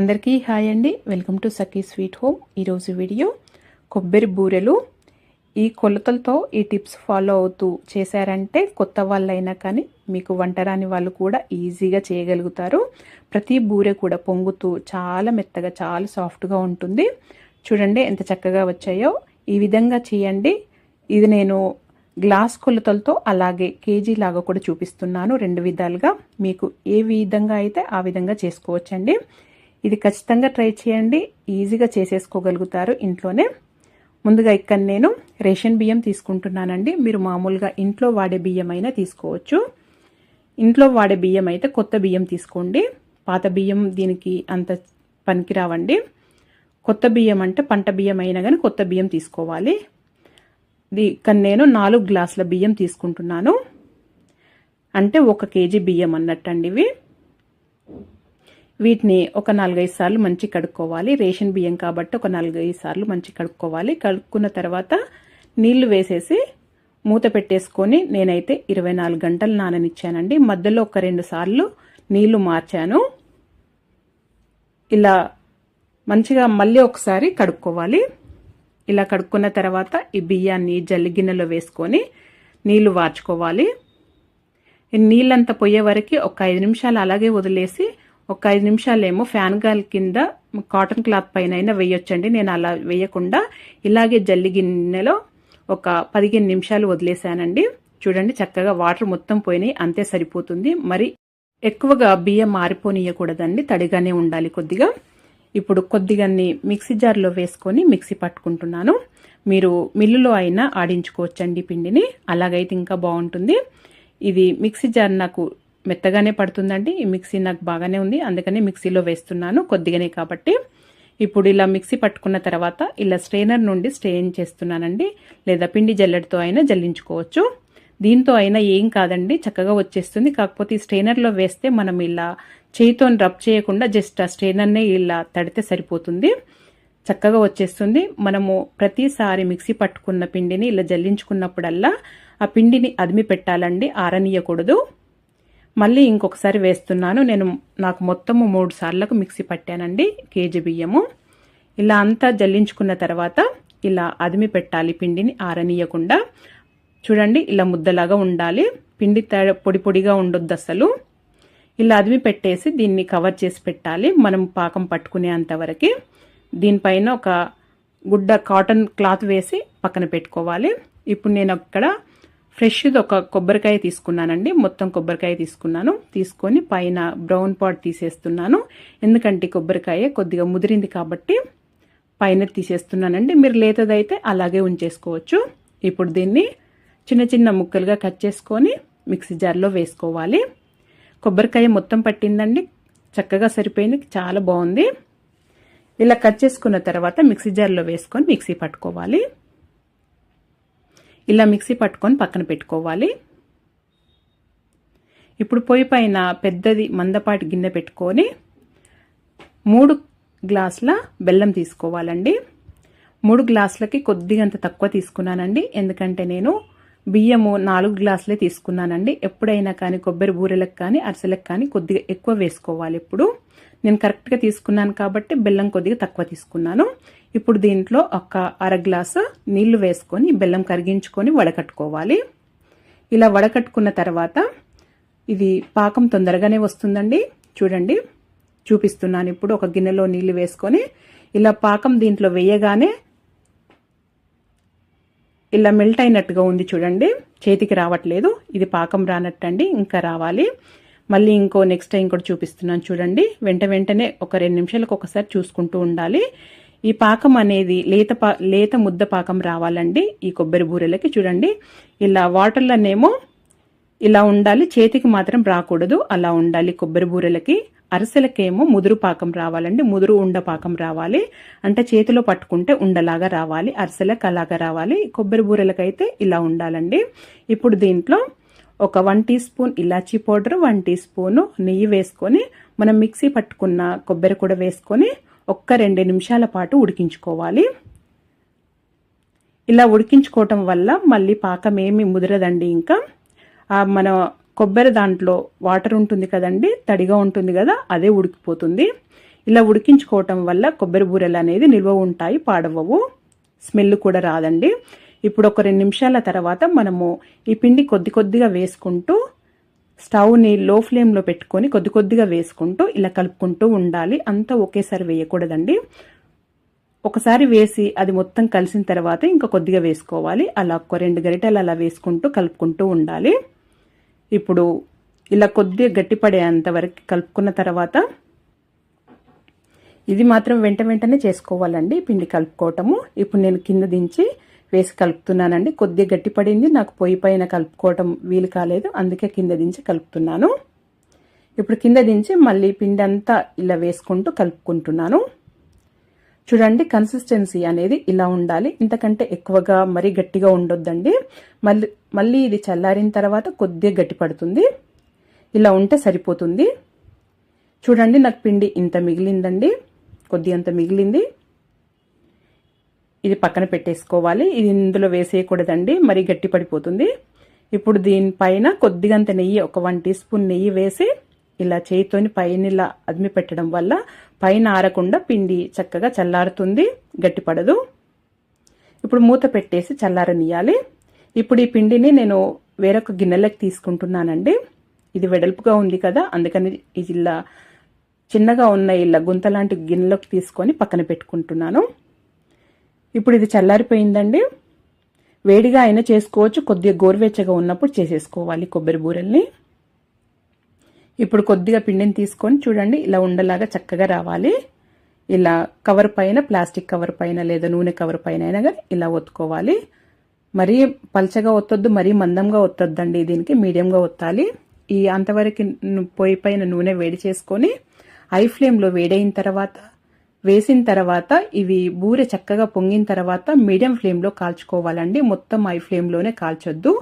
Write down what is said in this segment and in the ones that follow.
అందరికీ హాయ్ అండి. Welcome to Sakhi sweet home. ఈరోజు వీడియో కొబ్బరి బూరెలు. ఈ కొలతలతో ఈ టిప్స్ ఫాలో అవుతూ చేశారంటే కొత్త వాళ్ళైనా కానీ మీకు వంటరాని వాళ్ళు కూడా ఈజీగా చేయగలుగుతారు. ప్రతి బూరె కూడా పొంగుతూ చాలా మెత్తగా చాలా సాఫ్ట్గా ఉంటుంది. చూడండి ఎంత చక్కగా వచ్చాయో. ఈ విధంగా చేయండి. ఇది నేను గ్లాస్ కొలతలతో అలాగే కేజీ లాగా కూడా చూపిస్తున్నాను. రెండు విధాలుగా మీకు ఏ విధంగా అయితే ఆ విధంగా చేసుకోవచ్చండి. ఇది ఖచ్చితంగా ట్రై చేయండి. ఈజీగా చేసేసుకోగలుగుతారు ఇంట్లోనే. ముందుగా ఇక్కడ నేను రేషన్ బియ్యం తీసుకుంటున్నానండి. మీరు మామూలుగా ఇంట్లో వాడే బియ్యం అయినా తీసుకోవచ్చు. ఇంట్లో వాడే బియ్యం అయితే కొత్త బియ్యం తీసుకోండి. పాత బియ్యం దీనికి అంత పనికిరావండి. కొత్త బియ్యం అంటే పంట బియ్యం అయినా కానీ కొత్త బియ్యం తీసుకోవాలి. ఇక్కడ నేను నాలుగు గ్లాసుల బియ్యం తీసుకుంటున్నాను. అంటే ఒక కేజీ బియ్యం అన్నట్టండి ఇవి. వీటిని ఒక నాలుగైదు సార్లు మంచి కడుక్కోవాలి. రేషన్ బియ్యం కాబట్టి ఒక నాలుగైదు సార్లు మంచి కడుక్కోవాలి. కడుక్కున్న తర్వాత నీళ్ళు వేసేసి మూత పెట్టేసుకొని నేనైతే ఇరవై నాలుగు గంటలు నాననిచ్చానండి. మధ్యలో ఒక రెండు సార్లు నీళ్ళు మార్చాను. ఇలా మంచిగా మళ్ళీ ఒకసారి కడుక్కోవాలి. ఇలా కడుక్కున్న తర్వాత ఈ బియ్యాన్ని జల్లి గిన్నెలో వేసుకొని నీళ్ళు వార్చుకోవాలి. నీళ్ళంతా పోయే వరకు ఒక ఐదు నిమిషాలు అలాగే వదిలేసి ఒక ఐదు నిమిషాలేమో ఫ్యాన్ గాల్ కింద కాటన్ క్లాత్ పైన అయినా వేయొచ్చండి. నేను అలా వేయకుండా ఇలాగే జల్లి గిన్నెలో ఒక పదిహేను నిమిషాలు వదిలేశానండి. చూడండి చక్కగా వాటర్ మొత్తం పోయినాయి. అంతే సరిపోతుంది. మరి ఎక్కువగా బియ్యం మారిపోనీయకూడదండి. తడిగానే ఉండాలి కొద్దిగా. ఇప్పుడు కొద్దిగాన్ని మిక్సీ జార్లో వేసుకొని మిక్సీ పట్టుకుంటున్నాను. మీరు మిల్లులో అయినా ఆడించుకోవచ్చండి పిండిని. అలాగైతే ఇంకా బాగుంటుంది. ఇది మిక్సీ జార్ నాకు మెత్తగానే పడుతుందండి. ఈ మిక్సీ నాకు బాగానే ఉంది. అందుకనే మిక్సీలో వేస్తున్నాను కొద్దిగానే కాబట్టి. ఇప్పుడు ఇలా మిక్సీ పట్టుకున్న తర్వాత ఇలా స్ట్రెయినర్ నుండి స్ట్రెయిన్ చేస్తున్నానండి. లేదా పిండి జల్లెడతో అయినా జల్లించుకోవచ్చు. దీంతో అయినా ఏం కాదండి. చక్కగా వచ్చేస్తుంది. కాకపోతే ఈ స్ట్రెయినర్లో వేస్తే మనం ఇలా చేయితో రబ్ చేయకుండా జస్ట్ ఆ స్ట్రెయినర్నే ఇలా తడితే సరిపోతుంది. చక్కగా వచ్చేస్తుంది. మనము ప్రతిసారి మిక్సీ పట్టుకున్న పిండిని ఇలా జల్లించుకున్నప్పుడల్లా ఆ పిండిని అదిమి పెట్టాలండి. ఆరనీయకూడదు. మళ్ళీ ఇంకొకసారి వేస్తున్నాను. నేను నాకు మొత్తము మూడు సార్లకు మిక్సీ పట్టానండి కేజీ బియ్యము. ఇలా అంతా జల్లించుకున్న తర్వాత ఇలా అదిమి పెట్టాలి పిండిని ఆరనీయకుండా. చూడండి ఇలా ముద్దలాగా ఉండాలి. పిండి పొడి పొడిగా ఉండొద్దు అసలు. ఇలా అదిమి పెట్టేసి దీన్ని కవర్ చేసి పెట్టాలి మనం పాకం పట్టుకునే అంతవరకు దీనిపైన ఒక గుడ్డ కాటన్ క్లాత్ వేసి పక్కన పెట్టుకోవాలి. ఇప్పుడు నేను అక్కడ ఫ్రెష్ది ఒక కొబ్బరికాయ తీసుకున్నానండి. మొత్తం కొబ్బరికాయ తీసుకున్నాను. తీసుకొని పైన బ్రౌన్ పాట్ తీసేస్తున్నాను. ఎందుకంటే కొబ్బరికాయ కొద్దిగా ముదిరింది కాబట్టి పైన తీసేస్తున్నానండి. మీరు లేతదైతే అలాగే ఉంచేసుకోవచ్చు. ఇప్పుడు దీన్ని చిన్న చిన్న ముక్కలుగా కట్ చేసుకొని మిక్సీ జార్లో వేసుకోవాలి. కొబ్బరికాయ మొత్తం పట్టిందండి. చక్కగా సరిపోయింది. చాలా బాగుంది. ఇలా కట్ చేసుకున్న తర్వాత మిక్సీ జార్లో వేసుకొని మిక్సీ పట్టుకోవాలి. ఇలా మిక్సీ పట్టుకొని పక్కన పెట్టుకోవాలి. ఇప్పుడు పొయ్యి పైన పెద్దది మందపాటి గిన్నె పెట్టుకొని మూడు గ్లాసుల బెల్లం తీసుకోవాలండి. మూడు గ్లాసులకి కొద్దిగంత తక్కువ తీసుకున్నానండి. ఎందుకంటే నేను బియ్యము నాలుగు గ్లాసులే తీసుకున్నానండి. ఎప్పుడైనా కానీ కొబ్బరి బూరెలకు కానీ అరిసెలకు కానీ కొద్దిగా ఎక్కువ వేసుకోవాలి ఇప్పుడు. నేను కరెక్ట్గా తీసుకున్నాను కాబట్టి బెల్లం కొద్దిగా తక్కువ తీసుకున్నాను. ఇప్పుడు దీంట్లో ఒక అర గ్లాసు నీళ్ళు వేసుకొని బెల్లం కరిగించుకొని వడకట్టుకోవాలి. ఇలా వడకట్టుకున్న తర్వాత ఇది పాకం తొందరగానే వస్తుందండి. చూడండి చూపిస్తున్నాను ఇప్పుడు. ఒక గిన్నెలో నీళ్ళు వేసుకొని ఇలా పాకం దీంట్లో వేయగానే ఇలా మెల్ట్ అయినట్టుగా ఉంది చూడండి. చేతికి రావట్లేదు. ఇది పాకం రానట్టండి ఇంకా రావాలి. మళ్ళీ ఇంకో నెక్స్ట్ టైం కూడా చూపిస్తున్నాను చూడండి. వెంట వెంటనే ఒక రెండు నిమిషాలకు ఒకసారి చూసుకుంటూ ఉండాలి. ఈ పాకం అనేది లేత పా లేత ముద్ద పాకం రావాలండి ఈ కొబ్బరి బూరెలకి చూడండి. ఇలా వాటర్లోనేమో ఇలా ఉండాలి. చేతికి మాత్రం రాకూడదు. అలా ఉండాలి కొబ్బరి బూరెలకి. అరిసెలకేమో ముదురు పాకం రావాలండి. ముదురు ఉండ పాకం రావాలి. అంటే చేతిలో పట్టుకుంటే ఉండలాగా రావాలి. అరిసెలకు అలాగా రావాలి. కొబ్బరి బూరెలకైతే ఇలా ఉండాలండి. ఇప్పుడు దీంట్లో ఒక వన్ టీ స్పూన్ ఇలాచీ పౌడర్ వన్ టీ స్పూను నెయ్యి వేసుకొని మనం మిక్సీ పట్టుకున్న కొబ్బరి కూడా వేసుకొని ఒక్క రెండు నిమిషాల పాటు ఉడికించుకోవాలి. ఇలా ఉడికించుకోవటం వల్ల మళ్ళీ పాకం ఏమి ముదరదండి ఇంకా. మన కొబ్బరి దాంట్లో వాటర్ ఉంటుంది కదండి తడిగా ఉంటుంది కదా అదే ఉడికిపోతుంది. ఇలా ఉడికించుకోవటం వల్ల కొబ్బరి బూరెలు అనేది నిల్వ ఉంటాయి పాడవవు స్మెల్ కూడా రాదండి. ఇప్పుడు ఒక రెండు నిమిషాల తర్వాత మనము ఈ పిండి కొద్ది కొద్దిగా వేసుకుంటూ స్టవ్ని లో ఫ్లేమ్లో పెట్టుకొని కొద్ది కొద్దిగా వేసుకుంటూ ఇలా కలుపుకుంటూ ఉండాలి. అంతా ఒకేసారి వేయకూడదండి. ఒకసారి వేసి అది మొత్తం కలిసిన తర్వాత ఇంకా కొద్దిగా వేసుకోవాలి. అలా ఒక రెండు గరిటెలు అలా వేసుకుంటూ కలుపుకుంటూ ఉండాలి. ఇప్పుడు ఇలా కొద్దిగా గట్టిపడేంత వరకు కలుపుకున్న తర్వాత ఇది మాత్రం వెంట వెంటనే చేసుకోవాలండి. పిండి కలుపుకోవటము. ఇప్పుడు నేను కింద దించి వేసి కలుపుతున్నానండి. కొద్దిగా గట్టిపడింది. నాకు పొయ్యి పైన కలుపుకోవటం వీలు కాలేదు. అందుకే కింద దించి కలుపుతున్నాను. ఇప్పుడు కింద దించి మళ్ళీ పిండి అంతా ఇలా వేసుకుంటూ కలుపుకుంటున్నాను. చూడండి కన్సిస్టెన్సీ అనేది ఇలా ఉండాలి. ఇంతకంటే ఎక్కువగా మరీ గట్టిగా ఉండొద్దండి. మళ్ళీ మళ్ళీ ఇది చల్లారిన తర్వాత కొద్దిగా గట్టి పడుతుంది ఇలా ఉంటే సరిపోతుంది. చూడండి నాకు పిండి ఇంత మిగిలిందండి. కొద్ది అంత మిగిలింది. ఇది పక్కన పెట్టేసుకోవాలి. ఇది ఇందులో వేసేయకూడదండి. మరి గట్టి పడిపోతుంది. ఇప్పుడు దీనిపైన కొద్దిగంత నెయ్యి ఒక వన్ టీ స్పూన్ నెయ్యి వేసి ఇలా చేయితోని పైన ఇలా అదిమి పెట్టడం వల్ల పైన ఆరకుండా పిండి చక్కగా చల్లారుతుంది. గట్టిపడదు ఇప్పుడు మూత పెట్టేసి చల్లారనియాలి ఇప్పుడు ఈ పిండిని నేను వేరొక గిన్నెలకు తీసుకుంటున్నానండి. ఇది వెడల్పుగా ఉంది కదా అందుకని ఇలా చిన్నగా ఉన్న ఇలా గుంత లాంటి గిన్నెలోకి తీసుకొని పక్కన పెట్టుకుంటున్నాను. ఇప్పుడు ఇది చల్లారిపోయిందండి. వేడిగా అయినా చేసుకోవచ్చు కొద్దిగా గోరువెచ్చగా ఉన్నప్పుడు చేసేసుకోవాలి కొబ్బరి బూరెల్ని. ఇప్పుడు కొద్దిగా పిండిని తీసుకొని చూడండి ఇలా ఉండలాగా చక్కగా రావాలి. ఇలా కవర్ పైన ప్లాస్టిక్ కవర్ పైన లేదా నూనె కవర్ పైన అయినా కానీ ఇలా ఒత్తుకోవాలి. మరీ పల్చగా ఒత్తొద్దు మరీ మందంగా ఒత్తొద్దండి దీనికి మీడియంగా ఒత్తాలి. ఈ అంతవరకు పొయ్యి పైన నూనె వేడి చేసుకొని ఐ ఫ్లేమ్లో వేడైన తర్వాత వేసిన తర్వాత ఇవి బూరె చక్కగా పొంగిన తర్వాత మీడియం ఫ్లేమ్లో కాల్చుకోవాలండి. మొత్తం ఐ ఫ్లేమ్లోనే కాల్చొద్దు.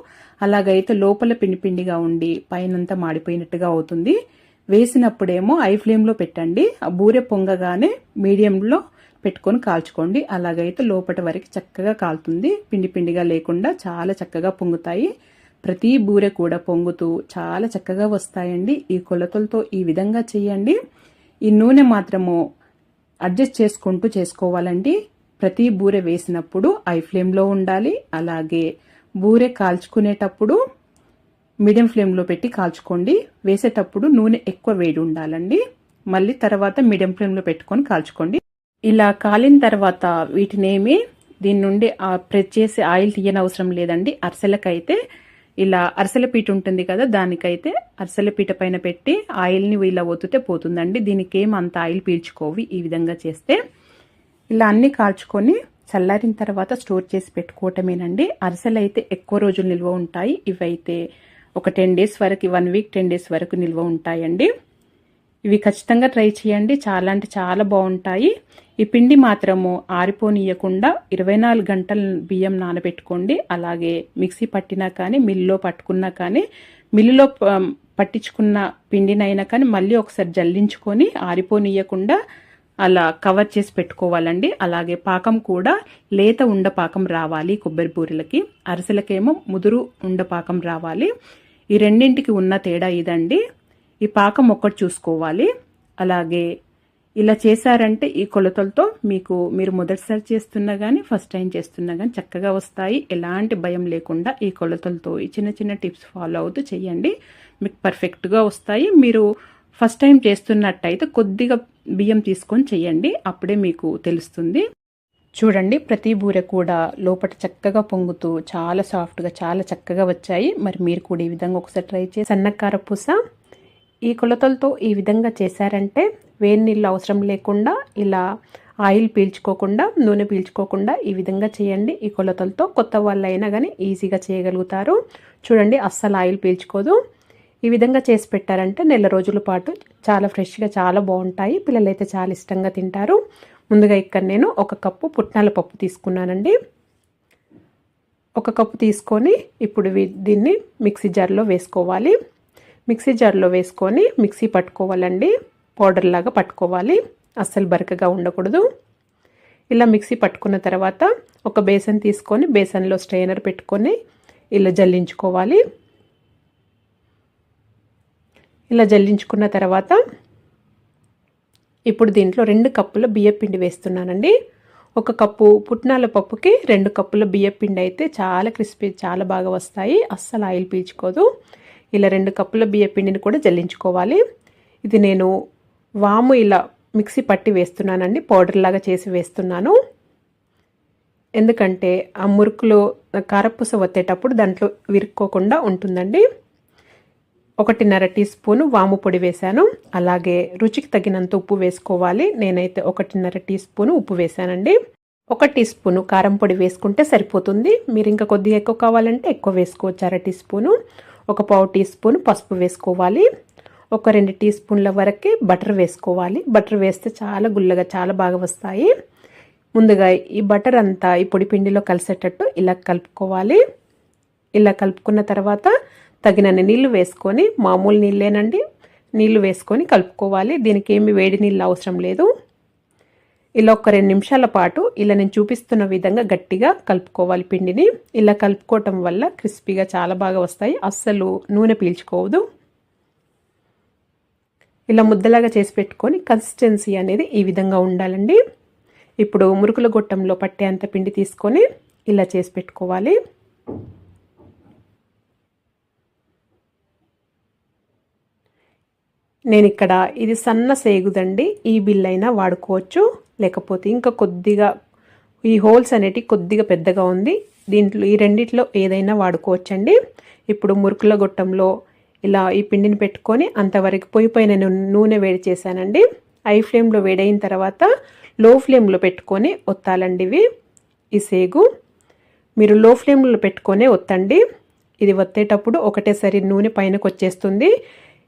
అలాగైతే లోపల పిండి పిండిగా ఉండి పైనంతా మాడిపోయినట్టుగా అవుతుంది. వేసినప్పుడేమో ఐ ఫ్లేమ్లో పెట్టండి. ఆ బూరె పొంగగానే మీడియంలో పెట్టుకొని కాల్చుకోండి. అలాగైతే లోపటి వరకు చక్కగా కాలుతుంది. పిండి పిండిగా లేకుండా చాలా చక్కగా పొంగుతాయి. ప్రతి బూరె కూడా పొంగుతూ చాలా చక్కగా వస్తాయండి. ఈ కొలతలతో ఈ విధంగా చేయండి. ఈ నూనె మాత్రము అడ్జస్ట్ చేసుకుంటూ చేసుకోవాలండి. ప్రతి బూరె వేసినప్పుడు ఐ ఫ్లేమ్లో ఉండాలి. అలాగే బూరె కాల్చుకునేటప్పుడు మీడియం ఫ్లేమ్లో పెట్టి కాల్చుకోండి. వేసేటప్పుడు నూనె ఎక్కువ వేడి ఉండాలండి. మళ్ళీ తర్వాత మీడియం ఫ్లేమ్లో పెట్టుకొని కాల్చుకోండి. ఇలా కాలిన తర్వాత వీటినేమి దీని నుండి ప్రెస్ చేసి ఆయిల్ తీయనవసరం లేదండి. అరిసెలకైతే ఇలా అరసలపీట ఉంటుంది కదా దానికైతే అరసలపీట పైన పెట్టి ఆయిల్ని ఇలా ఒత్తితే పోతుందండి. దీనికి ఏం అంత ఆయిల్ పీల్చుకోవి ఈ విధంగా చేస్తే. ఇలా అన్ని కాల్చుకొని చల్లారిన తర్వాత స్టోర్ చేసి పెట్టుకోవటమేనండి. అరిసెలు అయితే ఎక్కువ రోజులు నిల్వ ఉంటాయి. ఇవైతే ఒక టెన్ డేస్ వరకు వన్ వీక్ టెన్ డేస్ వరకు నిల్వ ఉంటాయండి. ఇవి ఖచ్చితంగా ట్రై చేయండి. చాలా అంటే చాలా బాగుంటాయి. ఈ పిండి మాత్రము ఆరిపోనీయకుండా ఇరవై నాలుగు గంటల బియ్యం నానబెట్టుకోండి. అలాగే మిక్సీ పట్టినా కానీ మిల్లులో పట్టుకున్నా కానీ మిల్లులో పట్టించుకున్న పిండినైనా కానీ మళ్ళీ ఒకసారి జల్లించుకొని ఆరిపోనీయకుండా అలా కవర్ చేసి పెట్టుకోవాలండి. అలాగే పాకం కూడా లేత ఉండపాకం రావాలి కొబ్బరి బూరెలకి. అరిసెలకేమో ముదురు ఉండపాకం రావాలి. ఈ రెండింటికి ఉన్న తేడా ఇదండి. ఈ పాకం ఒక్కటి చూసుకోవాలి. అలాగే ఇలా చేశారంటే ఈ కొలతలతో మీకు మీరు మొదటిసారి చేస్తున్నా కానీ ఫస్ట్ టైం చేస్తున్నా కానీ చక్కగా వస్తాయి. ఎలాంటి భయం లేకుండా ఈ కొలతలతో ఈ చిన్న చిన్న టిప్స్ ఫాలో అవుతూ చేయండి. మీకు పర్ఫెక్ట్గా వస్తాయి. మీరు ఫస్ట్ టైం చేస్తున్నట్టయితే కొద్దిగా బియ్యం తీసుకొని చెయ్యండి అప్పుడే మీకు తెలుస్తుంది. చూడండి ప్రతి బూరె కూడా లోపల చక్కగా పొంగుతూ చాలా సాఫ్ట్గా చాలా చక్కగా వచ్చాయి. మరి మీరు కూడా ఈ విధంగా ఒకసారి ట్రై చేసి సన్నకార పూస ఈ కొలతలతో ఈ విధంగా చేశారంటే వేడి నీళ్ళు అవసరం లేకుండా ఇలా ఆయిల్ పీల్చుకోకుండా నూనె పీల్చుకోకుండా ఈ విధంగా చేయండి. ఈ కొలతలతో కొత్త వాళ్ళు అయినా కానీ ఈజీగా చేయగలుగుతారు. చూడండి అస్సలు ఆయిల్ పీల్చుకోదు. ఈ విధంగా చేసి పెట్టారంటే నెల రోజుల పాటు చాలా ఫ్రెష్గా చాలా బాగుంటాయి. పిల్లలైతే చాలా ఇష్టంగా తింటారు. ముందుగా ఇక్కడ నేను ఒక కప్పు పుట్నాల పప్పు తీసుకున్నానండి. ఒక కప్పు తీసుకొని ఇప్పుడు దీన్ని మిక్సీ జార్లో వేసుకోవాలి. మిక్సీ జార్లో వేసుకొని మిక్సీ పట్టుకోవాలండి. పౌడర్ లాగా పట్టుకోవాలి. అస్సలు బరకగా ఉండకూడదు. ఇలా మిక్సీ పట్టుకున్న తర్వాత ఒక బేసన్ తీసుకొని బేసన్లో స్ట్రైనర్ పెట్టుకొని ఇలా జల్లించుకోవాలి. ఇలా జల్లించుకున్న తర్వాత ఇప్పుడు దీంట్లో రెండు కప్పుల బియ్యపిండి వేస్తున్నానండి. ఒక కప్పు పుట్నాల పప్పుకి రెండు కప్పుల బియ్యపిండి అయితే చాలా క్రిస్పీ చాలా బాగా వస్తాయి. అస్సలు ఆయిల్ పీల్చుకోదు. ఇలా రెండు కప్పుల బియ్యపిండిని కూడా జల్లించుకోవాలి. ఇది నేను వాము ఇలా మిక్సీ పట్టి వేస్తున్నానండి పౌడర్ లాగా చేసి వేస్తున్నాను. ఎందుకంటే ఆ మురుకులో కారపూస వత్తేటప్పుడు దాంట్లో విరుక్కోకుండా ఉంటుందండి. ఒకటిన్నర టీ స్పూన్ వాము పొడి వేశాను. అలాగే రుచికి తగినంత ఉప్పు వేసుకోవాలి. నేనైతే ఒకటిన్నర టీ స్పూన్ ఉప్పు వేశానండి. ఒక టీ స్పూను కారం పొడి వేసుకుంటే సరిపోతుంది. మీరు ఇంకా కొద్దిగా ఎక్కువ కావాలంటే ఎక్కువ వేసుకోవచ్చు అర టీ స్పూను. ఒక పావు టీ స్పూన్ పసుపు వేసుకోవాలి. ఒక రెండు టీ స్పూన్ల వరకు బటర్ వేసుకోవాలి. బటర్ వేస్తే చాలా గుల్లగా చాలా బాగా వస్తాయి. ముందుగా ఈ బటర్ అంతా ఈ పొడి పిండిలో కలిసేటట్టు ఇలా కలుపుకోవాలి. ఇలా కలుపుకున్న తర్వాత తగినన్ని నీళ్ళు వేసుకొని మామూలు నీళ్ళేనండి నీళ్ళు వేసుకొని కలుపుకోవాలి. దీనికి ఏమి వేడి నీళ్ళు అవసరం లేదు. ఇలా ఒక రెండు నిమిషాల పాటు ఇలా నేను చూపిస్తున్న విధంగా గట్టిగా కలుపుకోవాలి పిండిని. ఇలా కలుపుకోవటం వల్ల క్రిస్పీగా చాలా బాగా వస్తాయి. అస్సలు నూనె పీల్చుకోవద్దు. ఇలా ముద్దలాగా చేసి పెట్టుకొని కన్సిస్టెన్సీ అనేది ఈ విధంగా ఉండాలండి. ఇప్పుడు మురుకుల గొట్టంలో పట్టేంత పిండి తీసుకొని ఇలా చేసి పెట్టుకోవాలి. నేను ఇక్కడ ఇది సన్న సేగుదండి. ఈ బిల్ అయినా వాడుకోవచ్చు. లేకపోతే ఇంకా కొద్దిగా ఈ హోల్స్ అనేటి కొద్దిగా పెద్దగా ఉంది. దీంట్లో ఈ రెండిట్లో ఏదైనా వాడుకోవచ్చండి. ఇప్పుడు మురుకుల గొట్టంలో ఇలా ఈ పిండిని పెట్టుకొని అంతవరకు పొయ్యి పైన నూనె వేడి చేశానండి. హై ఫ్లేమ్లో వేడైన తర్వాత లో ఫ్లేమ్లో పెట్టుకొని ఒత్తాలండి ఇవి. ఈ సేగు మీరు లో ఫ్లేమ్లో పెట్టుకొనే ఒత్తండి. ఇది ఒత్తేటప్పుడు ఒకటేసారి నూనె పైనకు వచ్చేస్తుంది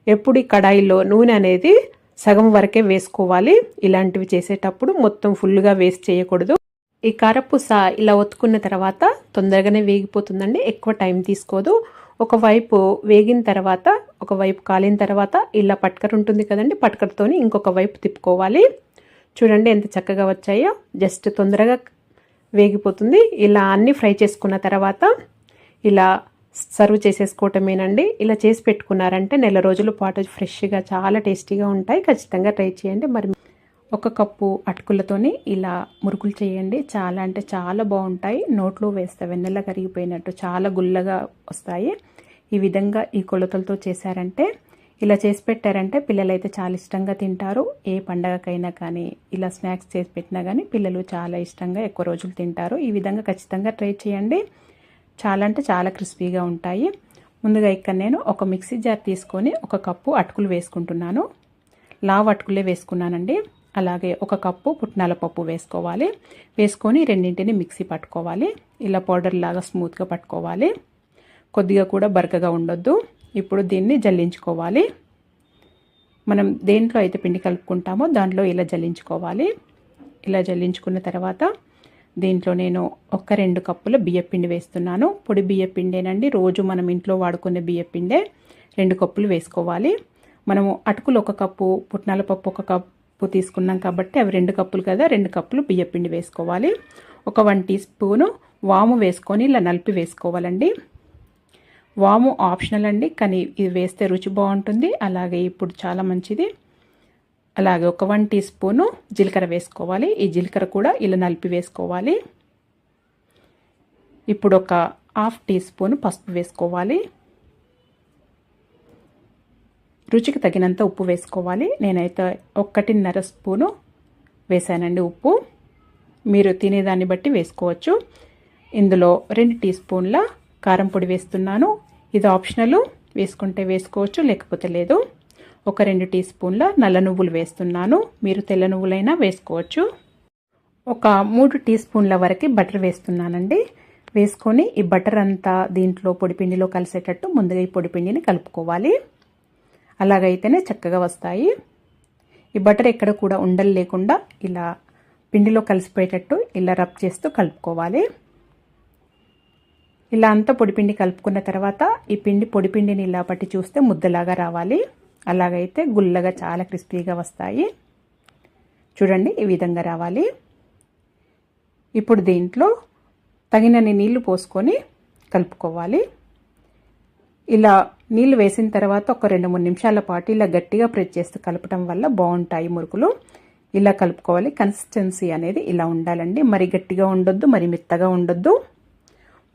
ఎప్పుడు ఈ కడాయిలో నూనె అనేది సగం వరకే వేసుకోవాలి. ఇలాంటివి చేసేటప్పుడు మొత్తం ఫుల్గా వేస్ట్ చేయకూడదు. ఈ కారపూస ఇలా ఒత్తుకున్న తర్వాత తొందరగానే వేగిపోతుందండి. ఎక్కువ టైం తీసుకోదు. ఒకవైపు వేగిన తర్వాత ఒకవైపు కాలిన తర్వాత ఇలా పట్కర ఉంటుంది కదండి. పట్కరతోని ఇంకొక వైపు తిప్పుకోవాలి. చూడండి ఎంత చక్కగా వచ్చాయో. జస్ట్ తొందరగా వేగిపోతుంది. ఇలా అన్నీ ఫ్రై చేసుకున్న తర్వాత ఇలా సర్వ్ చేసేసుకోవటమేనండి. ఇలా చేసి పెట్టుకున్నారంటే నెల రోజుల పాటు ఫ్రెష్గా చాలా టేస్టీగా ఉంటాయి. ఖచ్చితంగా ట్రై చేయండి. మరి ఒక కప్పు అటుకులతోని ఇలా మురుకులు చేయండి. చాలా అంటే చాలా బాగుంటాయి. నోట్లో వేస్తే వెన్నెల కరిగిపోయినట్టు చాలా గుల్లగా వస్తాయి. ఈ విధంగా ఈ కొలతలతో చేశారంటే ఇలా చేసి పెట్టారంటే పిల్లలైతే చాలా ఇష్టంగా తింటారు. ఏ పండగకైనా కానీ ఇలా స్నాక్స్ చేసి పెట్టినా కానీ పిల్లలు చాలా ఇష్టంగా ఎక్కువ రోజులు తింటారు. ఈ విధంగా ఖచ్చితంగా ట్రై చేయండి. చాలా అంటే చాలా క్రిస్పీగా ఉంటాయి. ముందుగా ఇక్కడ నేను ఒక మిక్సీ జార్ తీసుకొని ఒక కప్పు అటుకులు వేసుకుంటున్నాను. లావ్ అటుకులే వేసుకున్నానండి. అలాగే ఒక కప్పు పుట్నాల పప్పు వేసుకోవాలి. వేసుకొని రెండింటిని మిక్సీ పట్టుకోవాలి. ఇలా పౌడర్ లాగా స్మూత్గా పట్టుకోవాలి. కొద్దిగా కూడా బరకగా ఉండొద్దు. ఇప్పుడు దీన్ని జల్లించుకోవాలి. మనం దేంట్లో అయితే పిండి కలుపుకుంటామో దాంట్లో ఇలా జల్లించుకోవాలి. ఇలా జల్లించుకున్న తర్వాత దీంట్లో నేను ఒక రెండు కప్పుల బియ్యపిండి వేస్తున్నాను. పొడి బియ్యపిండేనండి రోజు మనం ఇంట్లో వాడుకునే బియ్యపిండే రెండు కప్పులు వేసుకోవాలి. మనము అటుకులు ఒక కప్పు పుట్నాల పప్పు ఒక కప్పు తీసుకున్నాం కాబట్టి అవి రెండు కప్పులు కదా రెండు కప్పులు బియ్యపిండి వేసుకోవాలి. ఒక వన్ టీ స్పూను వాము వేసుకొని ఇలా నలిపి వేసుకోవాలండి. వాము ఆప్షనల్ అండి కానీ ఇది వేస్తే రుచి బాగుంటుంది. అలాగే ఇప్పుడు చాలా మంచిది. అలాగే ఒక వన్ టీ స్పూను జీలకర్ర వేసుకోవాలి. ఈ జీలకర్ర కూడా ఇలా నలిపి వేసుకోవాలి. ఇప్పుడు ఒక హాఫ్ టీ స్పూన్ పసుపు వేసుకోవాలి. రుచికి తగినంత ఉప్పు వేసుకోవాలి. నేనైతే ఒక్కటిన్నర స్పూను వేసానండి ఉప్పు. మీరు తినేదాన్ని బట్టి వేసుకోవచ్చు. ఇందులో రెండు టీ స్పూన్ల కారం పొడి వేస్తున్నాను. ఇది ఆప్షనల్. వేసుకుంటే వేసుకోవచ్చు లేకపోతే లేదు. ఒక రెండు టీ స్పూన్ల నల్ల నువ్వులు వేస్తున్నాను. మీరు తెల్ల నువ్వులైనా వేసుకోవచ్చు. ఒక మూడు టీ స్పూన్ల వరకు బటర్ వేస్తున్నానండి. వేసుకొని ఈ బటర్ అంతా దీంట్లో పొడిపిండిలో కలిసేటట్టు ముందుగా ఈ పొడిపిండిని కలుపుకోవాలి. అలాగైతేనే చక్కగా వస్తాయి. ఈ బటర్ ఎక్కడ కూడా ఉండలు లేకుండా ఇలా పిండిలో కలిసిపోయేటట్టు ఇలా రబ్ చేస్తూ కలుపుకోవాలి. ఇలా అంతా పొడిపిండి కలుపుకున్న తర్వాత ఈ పిండి పొడిపిండిని ఇలా పట్టి చూస్తే ముద్దలాగా రావాలి. అలాగైతే గుల్లగా చాలా క్రిస్పీగా వస్తాయి. చూడండి ఈ విధంగా రావాలి. ఇప్పుడు దీంట్లో తగినన్ని నీళ్ళు పోసుకొని కలుపుకోవాలి. ఇలా నీళ్ళు వేసిన తర్వాత ఒక రెండు మూడు నిమిషాల పాటు ఇలా గట్టిగా ప్రెస్ చేస్తూ కలపటం వల్ల బాగుంటాయి మురుకులు. ఇలా కలుపుకోవాలి. కన్సిస్టెన్సీ అనేది ఇలా ఉండాలండి. మరి గట్టిగా ఉండొద్దు మరి మెత్తగా ఉండొద్దు.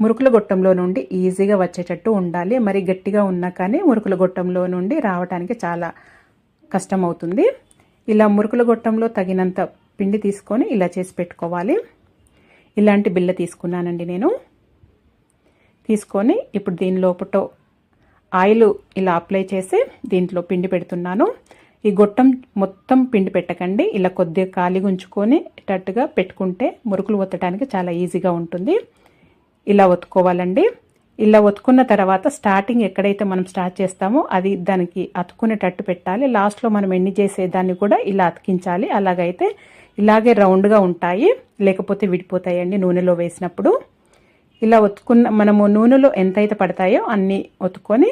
మురుకుల గొట్టంలో నుండి ఈజీగా వచ్చేటట్టు ఉండాలి. మరి గట్టిగా ఉన్నా కానీ మురుకుల గొట్టంలో నుండి రావడానికి చాలా కష్టం అవుతుంది ఇలా మురుకుల గొట్టంలో తగినంత పిండి తీసుకొని ఇలా చేసి పెట్టుకోవాలి. ఇలాంటి బిల్ల తీసుకున్నానండి నేను. తీసుకొని ఇప్పుడు దీని లోపట ఆయిల్ ఇలా అప్లై చేసి దీంట్లో పిండి పెడుతున్నాను. ఈ గొట్టం మొత్తం పిండి పెట్టకండి. ఇలా కొద్దిగా ఖాళీగా ఉంచుకొని టట్టుగా పెట్టుకుంటే మురుకులు ఒత్తడానికి చాలా ఈజీగా ఉంటుంది. ఇలా ఒత్తుకోవాలండి. ఇలా ఒత్తుకున్న తర్వాత స్టార్టింగ్ ఎక్కడైతే మనం స్టార్ట్ చేస్తామో అది దానికి అతుకునేటట్టు పెట్టాలి. లాస్ట్లో మనం ఎన్ని చేసేదాన్ని కూడా ఇలా అతికించాలి. అలాగైతే ఇలాగే రౌండ్గా ఉంటాయి. లేకపోతే విడిపోతాయండి నూనెలో వేసినప్పుడు. ఇలా ఒత్తుకున్న మనము నూనెలో ఎంతైతే పడతాయో అన్నీ ఒత్తుకొని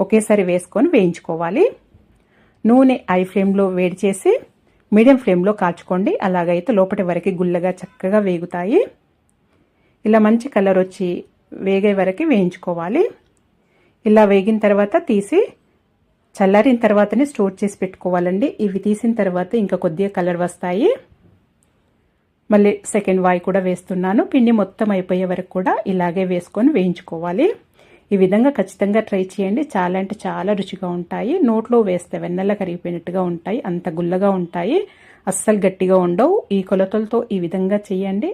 ఒకేసారి వేసుకొని వేయించుకోవాలి. నూనె ఐ ఫ్లేమ్లో వేడి చేసి మీడియం ఫ్లేమ్లో కాల్చుకోండి. అలాగైతే లోపటి వరకు గుల్లగా చక్కగా వేగుతాయి. ఇలా మంచి కలర్ వచ్చి వేగే వరకు వేయించుకోవాలి. ఇలా వేగిన తర్వాత తీసి చల్లారిన తర్వాతనే స్టోర్ చేసి పెట్టుకోవాలండి. ఇవి తీసిన తర్వాత ఇంకా కొద్దిగా కలర్ వస్తాయి. మళ్ళీ సెకండ్ వాయి కూడా వేస్తున్నాను. పిండి మొత్తం అయిపోయే వరకు కూడా ఇలాగే వేసుకొని వేయించుకోవాలి. ఈ విధంగా ఖచ్చితంగా ట్రై చేయండి. చాలా అంటే చాలా రుచిగా ఉంటాయి. నోట్లో వేస్తే వెన్నెల కరిగిపోయినట్టుగా ఉంటాయి. అంత గుల్లగా ఉంటాయి. అస్సలు గట్టిగా ఉండవు. ఈ కొలతలతో ఈ విధంగా చేయండి.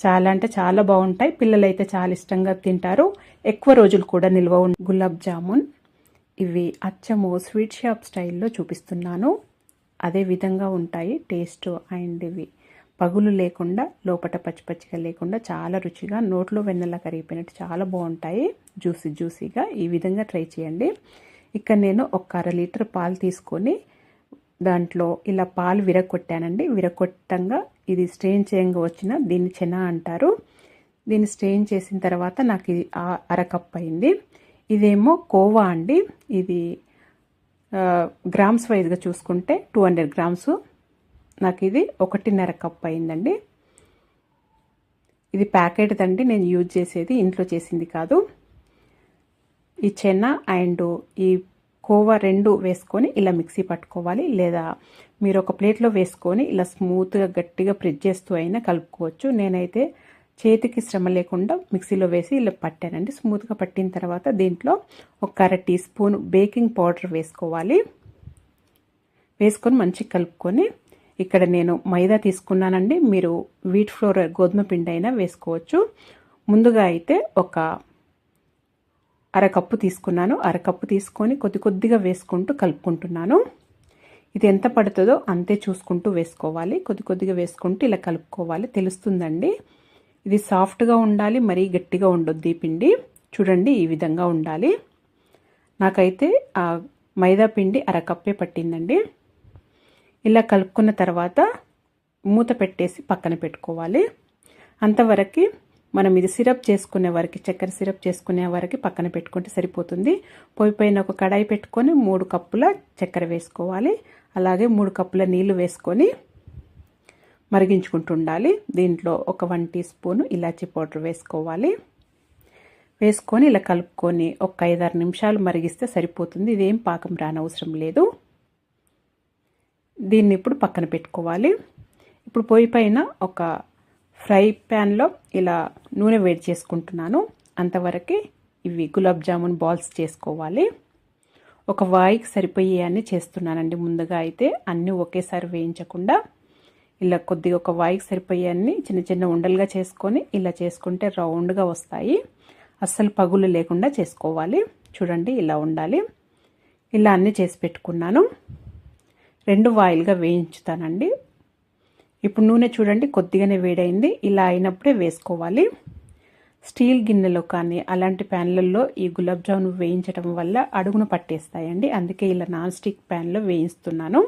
చాలా అంటే చాలా బాగుంటాయి. పిల్లలైతే చాలా ఇష్టంగా తింటారు. ఎక్కువ రోజులు కూడా నిల్వ గులాబ్ జామున్. ఇవి అచ్చము స్వీట్ షాప్ స్టైల్లో చూపిస్తున్నాను. అదే విధంగా ఉంటాయి. టేస్ట్ అండ్ ఇవి పగులు లేకుండా లోపట పచ్చి పచ్చిగా లేకుండా చాలా రుచిగా నోట్లో వెన్నెలా కరిగిపోయినట్టు చాలా బాగుంటాయి. జ్యూసీ జ్యూసీగా ఈ విధంగా ట్రై చేయండి. ఇక్కడ నేను ఒక అర లీటర్ పాలు తీసుకొని దాంట్లో ఇలా పాలు విరగొట్టానండి. విరగొట్టంగా ఇది స్ట్రెయిన్ చేయంగా వచ్చిన దీన్ని చెన అంటారు. దీన్ని స్ట్రెయిన్ చేసిన తర్వాత నాకు ఇది అరకప్ అయింది. ఇదేమో కోవా అండి. ఇది గ్రామ్స్ వైజ్గా చూసుకుంటే టూ హండ్రెడ్ గ్రామ్స్. నాకు ఇది ఒకటిన్నర కప్ అయిందండి. ఇది ప్యాకెట్ దండి నేను యూజ్ చేసేది ఇంట్లో చేసింది కాదు. ఈ చెన్న అండ్ ఈ కోవా రెండు వేసుకొని ఇలా మిక్సీ పట్టుకోవాలి. లేదా మీరు ఒక ప్లేట్లో వేసుకొని ఇలా స్మూత్గా గట్టిగా ప్రెస్ చేస్తూ అయినా కలుపుకోవచ్చు. నేనైతే చేతికి శ్రమ లేకుండా మిక్సీలో వేసి ఇలా పట్టానండి. స్మూత్గా పట్టిన తర్వాత దీంట్లో ఒక అర టీ స్పూన్ బేకింగ్ పౌడర్ వేసుకోవాలి. వేసుకొని మంచిగా కలుపుకొని ఇక్కడ నేను మైదా తీసుకున్నానండి. మీరు వీట్ ఫ్లోర్ గోధుమ పిండి అయినా వేసుకోవచ్చు. ముందుగా అయితే ఒక అరకప్పు తీసుకున్నాను. అరకప్పు తీసుకొని కొద్ది కొద్దిగా వేసుకుంటూ కలుపుకుంటున్నాను. ఇది ఎంత పడుతుందో అంతే చూసుకుంటూ వేసుకోవాలి. కొద్ది కొద్దిగా వేసుకుంటూ ఇలా కలుపుకోవాలి. తెలుస్తుందండి? ఇది సాఫ్ట్గా ఉండాలి మరీ గట్టిగా ఉండొద్దు ఈ పిండి. చూడండి ఈ విధంగా ఉండాలి. నాకైతే ఆ మైదా పిండి అరకప్పే పట్టిందండి. ఇలా కలుపుకున్న తర్వాత మూత పెట్టేసి పక్కన పెట్టుకోవాలి. అంతవరకు మనం ఇది సిరప్ చేసుకునే వరకు చక్కెర సిరప్ చేసుకునే వరకు పక్కన పెట్టుకుంటే సరిపోతుంది. పొయ్యి పైన ఒక కడాయి పెట్టుకొని మూడు కప్పుల చక్కెర వేసుకోవాలి. అలాగే మూడు కప్పుల నీళ్ళు వేసుకొని మరిగించుకుంటూ ఉండాలి దీంట్లో ఒక వన్ టీ స్పూను ఇలాచీ పౌడర్ వేసుకోవాలి. వేసుకొని ఇలా కలుపుకొని ఒక ఐదారు నిమిషాలు మరిగిస్తే సరిపోతుంది. ఇదేం పాకం రానవసరం లేదు. దీన్ని ఇప్పుడు పక్కన పెట్టుకోవాలి. ఇప్పుడు పొయ్యి పైన ఒక ఫ్రై ప్యాన్లో ఇలా నూనె వేడి చేసుకుంటున్నాను. అంతవరకు ఇవి గులాబ్ జామున్ బాల్స్ చేసుకోవాలి. ఒక వాయికి సరిపోయే అన్ని చేస్తున్నానండి. ముందుగా అయితే అన్నీ ఒకేసారి వేయించకుండా ఇలా కొద్దిగా ఒక వాయికి సరిపోయే అన్ని చిన్న చిన్న ఉండలుగా చేసుకొని ఇలా చేసుకుంటే రౌండ్గా వస్తాయి. అస్సలు పగులు లేకుండా చేసుకోవాలి. చూడండి ఇలా ఉండాలి. ఇలా అన్నీ చేసి పెట్టుకున్నాను. రెండు వాయిల్గా వేయించుతానండి. ఇప్పుడు నూనె చూడండి కొద్దిగానే వేడైంది. ఇలా అయినప్పుడే వేసుకోవాలి. స్టీల్ గిన్నెలో కానీ అలాంటి ప్యాన్లలో ఈ గులాబ్ జామున్ వేయించడం వల్ల అడుగును పట్టేస్తాయండి. అందుకే ఇలా నాన్ స్టిక్ ప్యాన్లో వేయిస్తున్నాను.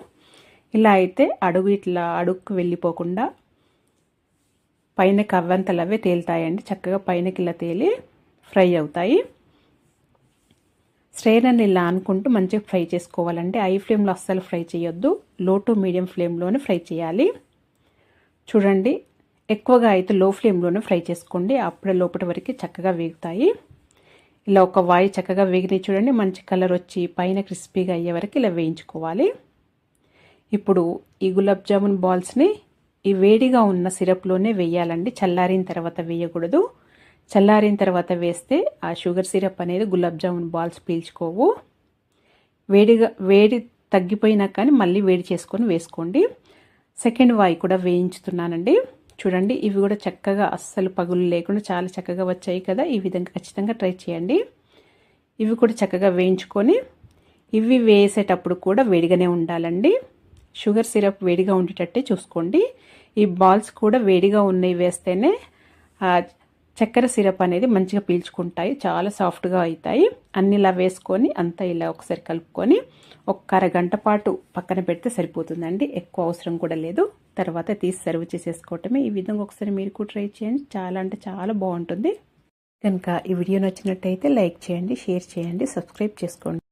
ఇలా అయితే అడుగు ఇట్లా అడుగుకు వెళ్ళిపోకుండా పైన కవ్వంతలవే తేలుతాయండి. చక్కగా పైనకి ఇలా తేలి ఫ్రై అవుతాయి. స్ట్రైనర్ని ఇలా అనుకుంటూ మంచిగా ఫ్రై చేసుకోవాలంటే ఐ ఫ్లేమ్లో అస్సలు ఫ్రై చేయొద్దు. లో టు మీడియం ఫ్లేమ్లోనే ఫ్రై చేయాలి. చూడండి ఎక్కువగా అయితే లో ఫ్లేమ్లోనే ఫ్రై చేసుకోండి. అప్పుడే లోపటి వరకు చక్కగా వేగుతాయి. ఇలా ఒక వాయి చక్కగా వేగినాయి చూడండి. మంచి కలర్ వచ్చి పైన క్రిస్పీగా అయ్యే వరకు ఇలా వేయించుకోవాలి. ఇప్పుడు ఈ గులాబ్ జామున్ బాల్స్ని ఈ వేడిగా ఉన్న సిరప్లోనే వేయాలండి. చల్లారిన తర్వాత వేయకూడదు. చల్లారిన తర్వాత వేస్తే ఆ షుగర్ సిరప్ అనేది గులాబ్ జామున్ బాల్స్ పీల్చుకోవు. వేడిగా వేడి తగ్గిపోయినా కానీ మళ్ళీ వేడి చేసుకొని వేసుకోండి. సెకండ్ వాయి కూడా వేయించుతున్నానండి. చూడండి ఇవి కూడా చక్కగా అస్సలు పగులు లేకుండా చాలా చక్కగా వచ్చాయి కదా. ఈ విధంగా ఖచ్చితంగా ట్రై చేయండి. ఇవి కూడా చక్కగా వేయించుకొని ఇవి వేసేటప్పుడు కూడా వేడిగానే ఉండాలండి. షుగర్ సిరప్ వేడిగా ఉండేటట్టే చూసుకోండి. ఈ బాల్స్ కూడా వేడిగా ఉన్నవి వేస్తేనే చక్కెర సిరప్ అనేది మంచిగా పీల్చుకుంటాయి చాలా సాఫ్ట్గా అవుతాయి. అన్ని ఇలా వేసుకొని అంతా ఇలా ఒకసారి కలుపుకొని ఒక అరగంట పాటు పక్కన పెడితే సరిపోతుందండి. ఎక్కువ అవసరం కూడా లేదు. తర్వాత తీసి సర్వ్ చేసేసుకోవటమే. ఈ విధంగా ఒకసారి మీరు కూడా ట్రై చేయండి. చాలా అంటే చాలా బాగుంటుంది. కనుక ఈ వీడియో నచ్చినట్టయితే లైక్ చేయండి షేర్ చేయండి సబ్స్క్రైబ్ చేసుకోండి.